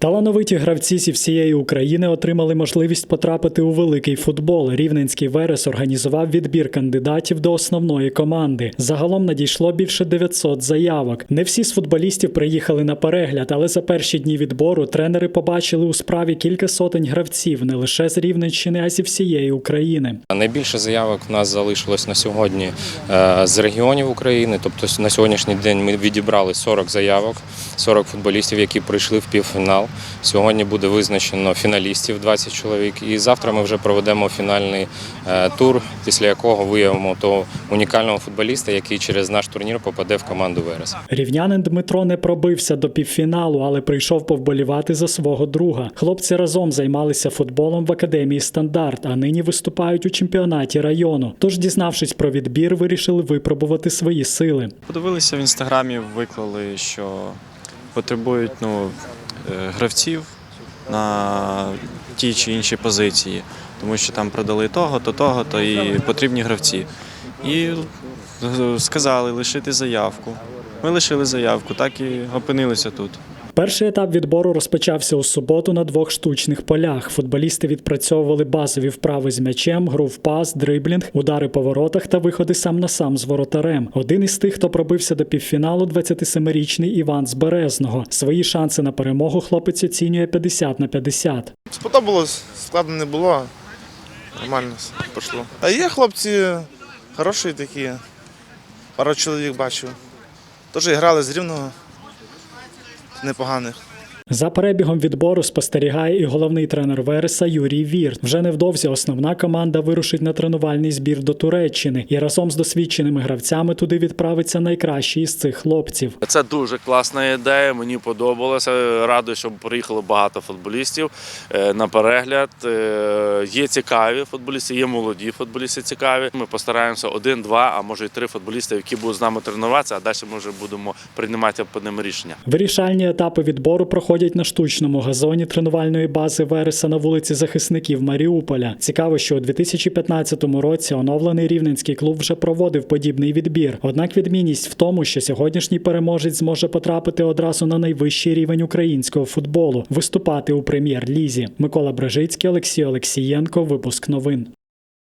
Талановиті гравці зі всієї України отримали можливість потрапити у великий футбол. Рівненський Верес організував відбір кандидатів до основної команди. Загалом надійшло більше 900 заявок. Не всі з футболістів приїхали на перегляд, але за перші дні відбору тренери побачили у справі кілька сотень гравців не лише з Рівненщини, а зі всієї України. Найбільше заявок в нас залишилось на сьогодні е, з регіонів України. Тобто на сьогоднішній день ми відібрали 40 заявок, 40 футболістів, які прийшли в півфінал. Сьогодні буде визначено фіналістів 20 чоловік. І завтра ми вже проведемо фінальний е, тур, після якого виявимо того унікального футболіста, який через наш турнір попаде в команду Верес. Рівнянин Дмитро не пробився до півфіналу, але прийшов повболівати за свого друга. Хлопці разом займалися футболом в академії стандарт, а нині виступають у чемпіонаті району. Тож, дізнавшись про відбір, вирішили випробувати свої сили. Подивилися в інстаграмі, виклали, що потребують ну, гравців на ті чи інші позиції, тому що там продали того, то того, то і потрібні гравці. І е, сказали лишити заявку. Ми лишили заявку, так і опинилися тут. Перший етап відбору розпочався у суботу на двох штучних полях. Футболісти відпрацьовували базові вправи з м'ячем, гру в пас, дриблінг, удари по воротах та виходи сам на сам з воротарем. Один із тих, хто пробився до півфіналу, 27-річний Іван з Березного. Свої шанси на перемогу хлопець оцінює 50 на 50. Сподобалось, складно не було. Нормально пішло. А є хлопці хороші такі. Пару чоловік бачив. Теж грали з рівного непоганих. За перебігом відбору спостерігає і головний тренер Вереса Юрій Вірт. Вже невдовзі основна команда вирушить на тренувальний збір до Туреччини і разом з досвідченими гравцями туди відправиться найкращий із цих хлопців. Це дуже класна ідея. Мені подобалося. Радий, щоб приїхало багато футболістів е, на перегляд. Е, Є цікаві футболісти, є молоді футболісти цікаві. Ми постараємося один-два, а може й три футболісти, які будуть з нами тренуватися, а далі ми вже будемо приймати по ним рішення. Вирішальні етапи відбору проходять на штучному газоні тренувальної бази Вереса на вулиці захисників Маріуполя. Цікаво, що у 2015 році оновлений рівненський клуб вже проводив подібний відбір. Однак відмінність в тому, що сьогоднішній переможець зможе потрапити одразу на найвищий рівень українського футболу, виступати у прем'єр-лізі. Микола Брежицький, Олексій Олексієнко. Випуск новин.